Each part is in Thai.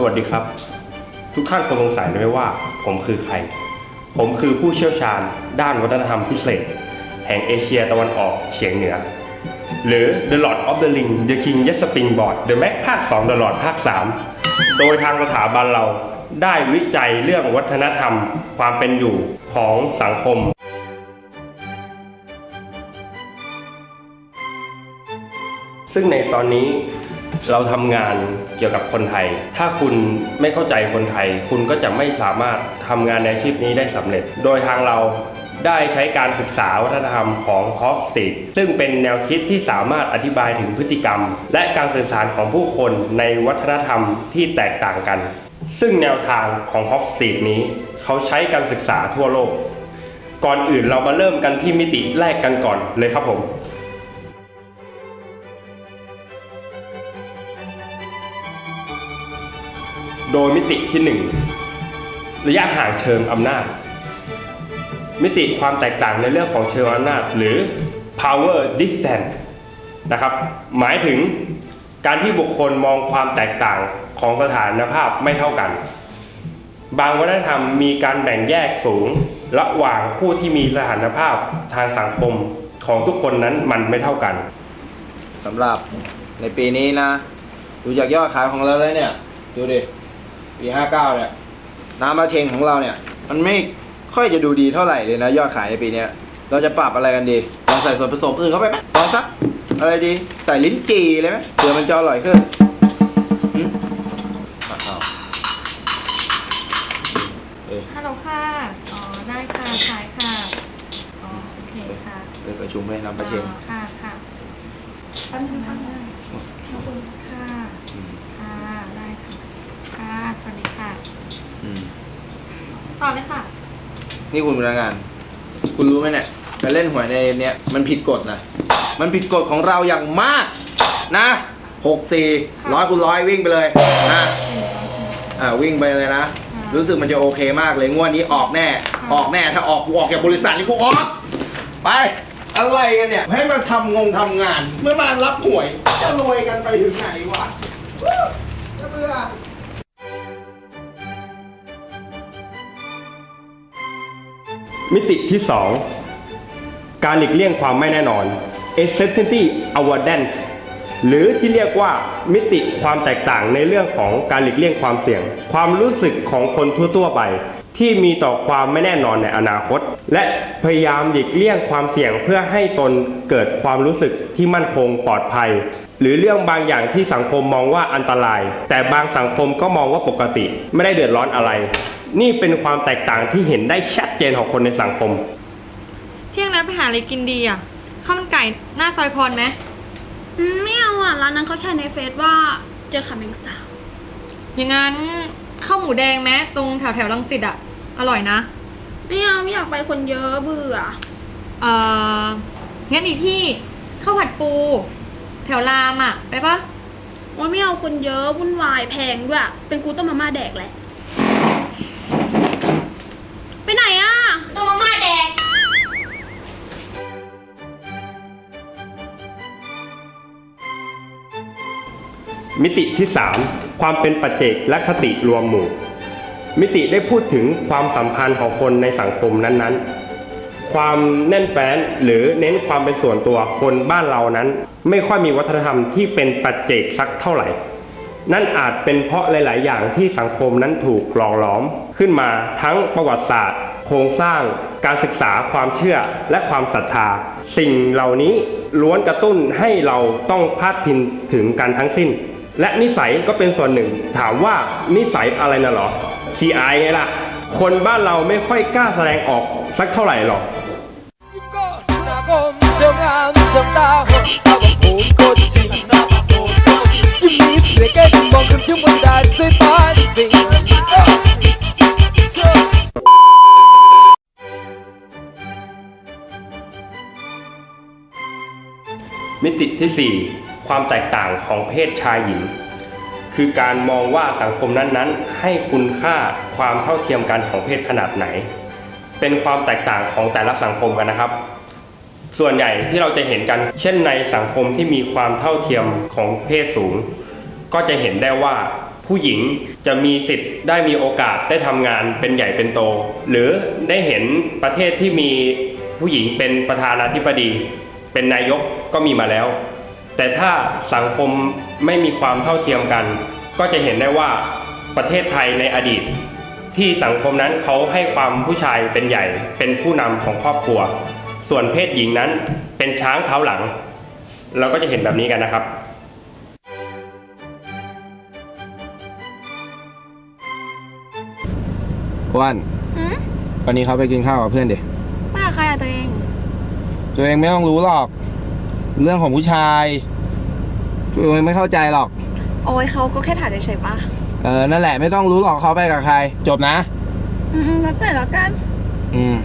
สวัสดีครับ ทุกท่านคงสงสัยไหมว่า ผมคือใคร ผมคือผู้เชี่ยวชาญ ด้านวัฒนธรรมพิเศษ แห่งเอเชียตะวันออกเฉียงเหนือ หรือ The Lord of the Ring The King Yes Springboard The Mac ภาค 2 The Lord ภาค 3 โดยทางสถาบันเราได้วิจัยเรื่องวัฒนธรรม ความเป็นอยู่ของสังคมซึ่งในตอนนี้ เราทำงานเกี่ยวกับคนไทย ถ้าคุณไม่เข้าใจคนไทย คุณก็จะไม่สามารถทำงานในอาชีพนี้ได้สำเร็จ โดยทางเราได้ใช้การศึกษาวัฒนธรรมของฮอฟสติกซึ่งเป็นแนวคิดที่สามารถอธิบายถึงพฤติกรรม และการสื่อสารของผู้คนในวัฒนธรรมที่แตกต่างกัน ซึ่งแนวทางของฮอฟสติกนี้ เขาใช้การศึกษาทั่วโลก ก่อนอื่นเรามาเริ่มกันที่มิติแรกกันก่อนเลยครับผม โดยมิติที่ 1 ระยะห่างเชิงอำนาจ มิติความแตกต่างในเรื่องของเชิงอำนาจ หรือ power distance นะครับ หมายถึงการที่บุคคลมองความแตกต่างของสถานภาพไม่เท่ากัน บางวัฒนธรรมมีการแบ่งแยกสูง ระหว่างผู้ที่มีสถานภาพทางสังคมของทุกคนนั้นมันไม่เท่ากันสำหรับในปีนี้นะ ดูจากยอดขายของเราแล้วเนี่ย ดูดิ ปี59เนี่ยน้ำมะเชงของเราเนี่ย มันไม่ค่อยจะดูดีเท่าไหร่เลยนะยอดขายในปีเนี้ยเราจะปรับอะไรกันดีลองใส่ส่วนผสมอื่นเข้าไปไหมลองสักอะไรดีใส่ลิ้นจี่เลยไหมเผื่อมันจะอร่อยขึ้นหึอะเอาเอ้ยฮัลโหลค่ะ อ๋อ ได้ค่ะขายค่ะ อ๋อ โอเคค่ะไปประชุมให้น้ำมะเชงอ๋อค่ะ ค่ะแป๊บนึงค่ะขอบคุณค่ะ อืม ค่ะ ได้ค่ะ ค่ะ ส วัสดีค่ะ อืม ต่อเลยค่ะ นี่คุณพนักงาน คุณรู้ไหมเนี่ยการเล่นหวยในเนี้ยมันผิดกฎนะ มันผิดกฎของเราอย่างมาก นะหกสี่ร้อยคูณร้อยวิ่งไปเลยนะอ่าวิ่งไปเลยนะค่ะรู้สึกมันจะโอเคมากเลยงวดนี้ออกแน่ค่ะออกแน่ถ้าออกกูออกจากบริษัทนี่กูออก ไป อะไรกันเนี่ย ให้มาทำงงทำงาน เมื่อมารับหวย จะรวยกันไปถึงไหนวะวู้จะเบื่อ มิติที่ 2 การหลีกเลี่ยงความไม่แน่นอน uncertainty avoidance หรือที่เรียกว่ามิติความแตกต่างในเรื่องของการหลีกเลี่ยงความเสี่ยง ความรู้สึกของคนทั่วๆไป ที่มีต่อความไม่แน่นอนในอนาคต และพยายามหลีกเลี่ยงความเสี่ยงเพื่อให้ตนเกิดความรู้สึกที่มั่นคงปลอดภัย หรือเรื่องบางอย่างที่สังคมมองว่าอันตราย แต่บางสังคมก็มองว่าปกติ ไม่ได้เดือดร้อนอะไร นี่เป็นความแตกต่างที่เห็นได้ชัดเจนของคนในสังคม เที่ยงแล้วไปหาอะไรกินดีอะข้าวมันไก่หน้าซอยพรไหมอืมไม่เอาอะร้านนั้นเขาแชร์ในเฟซว่าเจอขาแมงสาบอย่างงั้นข้าวหมูแดงไหมตรงแถวแถวๆรังสิตอะ อร่อยนะ ไม่เอาไม่อยากไปคนเยอะเบื่อ เอ่องั้นอีกที่ข้าวผัดปู แถวรามอะ ไปปะว่าไม่เอาคนเยอะวุ่นวายแพงด้วยเป็นกูต้องมาม่าแดกแหละไปไหนอะตัวมาม่าแดงมิติที่ 3 ความเป็นปัจเจกและคติรวมหมู่ มิติได้พูดถึงความสัมพันธ์ของคนในสังคมนั้นๆ ความแน่นแฟ้นหรือเน้นความเป็นส่วนตัวคนบ้านเรานั้น ไม่ค่อยมีวัฒนธรรมที่เป็นปัจเจกสักเท่าไหร่ นั่นอาจเป็นเพราะหลาย ๆ อย่างที่สังคมนั้นถูกหล่อหลอมขึ้นมาทั้งประวัติศาสตร์ โครงสร้าง การศึกษาความเชื่อและความศรัทธา สิ่งเหล่านี้ล้วนกระตุ้นให้เราต้องพาดพิงถึงกันทั้งสิ้น และนิสัยก็เป็นส่วนหนึ่ง ถามว่านิสัยอะไรน่ะหรอ ขี้อายไงล่ะ คนบ้านเราไม่ค่อยกล้าแสดงออกสักเท่าไหร่หรอกก็นาคมเชิงงามเชิงตาหดตาบักโอนโคตรจริงยิ้มนี้สวยแก่มองขึ้นถึงบนดาดสวยปานสิงมิติที่ 4 ความแตกต่างของเพศชายหญิง คือการมองว่าสังคมนั้นๆ ให้คุณค่าความเท่าเทียมกันของเพศขนาดไหน เป็นความแตกต่างของแต่ละสังคมกันนะครับ ส่วนใหญ่ที่เราจะเห็นกัน เช่นในสังคมที่มีความเท่าเทียมของเพศสูง ก็จะเห็นได้ว่าผู้หญิงจะมีสิทธิ์ได้มีโอกาสได้ทำงานเป็นใหญ่เป็นโต หรือได้เห็นประเทศที่มีผู้หญิงเป็นประธานาธิบดี เป็นนายกก็มีมาแล้ว แต่ถ้าสังคมไม่มีความเท่าเทียมกัน ก็จะเห็นได้ว่าประเทศไทยในอดีต ที่สังคมนั้นเขาให้ความผู้ชายเป็นใหญ่เป็นผู้นำของครอบครัว ส่วนเพศหญิงนั้นเป็นช้างเท้าหลัง เราก็จะเห็นแบบนี้กันนะครับอ้วันหืมวันนี้เขาไปกินข้าวกับเพื่อนเด็กป้าใครอะตัวเอง ตัวเองไม่ต้องรู้หรอก เรื่องของผู้ชายตัวเองไม่เข้าใจหรอก โอ้ยเขาก็แค่ถ่ายเฉยๆป่ะเออ นั่นแหละไม่ต้องรู้หรอกเขาไปกับใคร จบนะ อืมๆแล้วแต่แล้วกัน อืม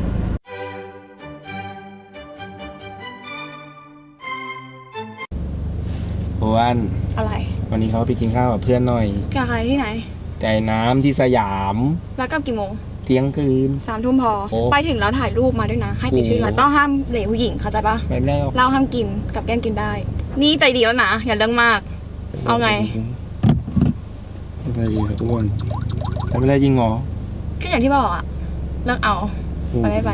อ้วันอะไรวันนี้เขาไปกินข้าวกับเพื่อนหน่อย กับใครที่ไหน ใจน้ำที่สยาม แล้วกลับกี่โมง เที่ยงคืน สามทุ่มพอ โอ้ ไปถึงแล้วถ่ายรูปมาด้วยนะ ให้ติดชื่อร้านต้องห้ามเด็กผู้หญิงเข้าใจปะไม่ได้หรอกเหล้าห้ามกินกับแกล้มกินได้ นี่ใจดีแล้วนะ อย่าเรื่องมาก เอาไง ไม่เป็นไรดีครับทุกคนไม่เป็นไรจริงเหรอก็อย่างที่บอกอะเลิกเอาไปไม่ไป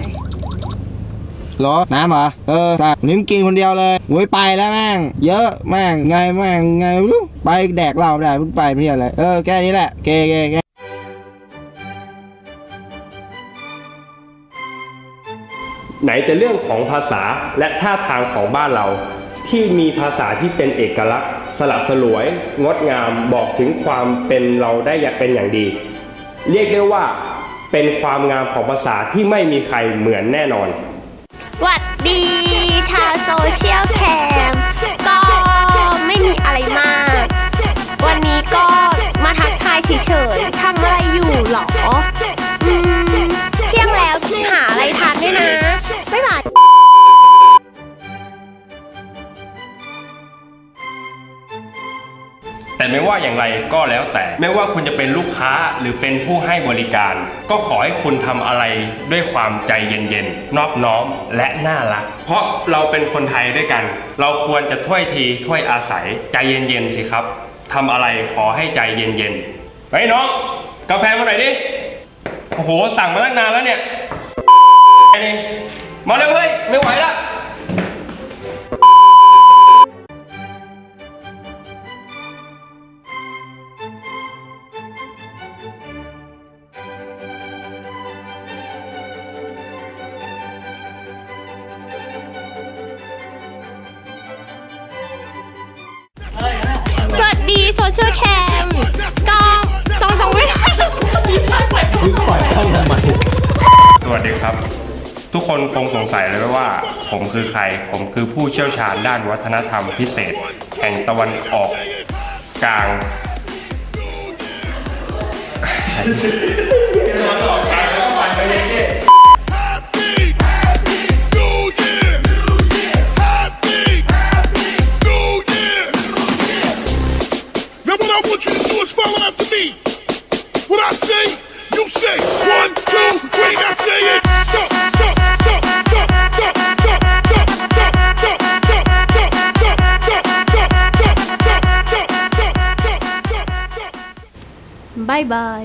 เหรอน้ำเหรอเออสัตว์วันนี้มึงกินคนเดียวเลยโว้ยไปแล้วแม่ง เยอะแม่งไงแม่งไงไม่รู้ไปแดกเหล้าไม่ได้เพิ่งไปไม่ใช่อะไรเออแค่นี้แหละเกเกเก ไหนจะเรื่องของภาษาและท่าทางของบ้านเรา ที่มีภาษาที่เป็นเอกลักษณ์ สละสลวย งดงามบอกถึงความเป็นเราได้อย่างเป็นอย่างดี เรียกได้ว่าเป็นความงามของภาษาที่ไม่มีใครเหมือนแน่นอน หวัดดีชาวโซเชียลแคมก็ไม่มีอะไรมาก วันนี้ก็มาทักทายเฉยๆทำอะไรอยู่หรออืมเที่ยงแล้วหาอะไรทานด้วยนะ แต่ไม่ว่าอย่างไรก็แล้วแต่ ไม่ว่าคุณจะเป็นลูกค้าหรือเป็นผู้ให้บริการ ก็ขอให้คุณทำอะไรด้วยความใจเย็นๆ นอบน้อมและน่ารัก เพราะเราเป็นคนไทยด้วยกัน เราควรจะถ้วยทีถ้วยอาศัยใจเย็นๆสิครับทำอะไรขอให้ใจเย็นๆเฮ้ยน้อง กาแฟมาหน่อยดิโอ้โหสั่งมาตั้งนานแล้วเนี่ยไอ้นี่มาเร็วเฮ้ยไม่ไหวละ ทุกคนคงสงสัยเลยว่า ผมคือใคร ผมคือผู้เชี่ยวชาญด้านวัฒนธรรมพิเศษ แห่งตะวันออกกลางตะวันออกกลางแล้วก็ไปเลยเนี่ย bye bye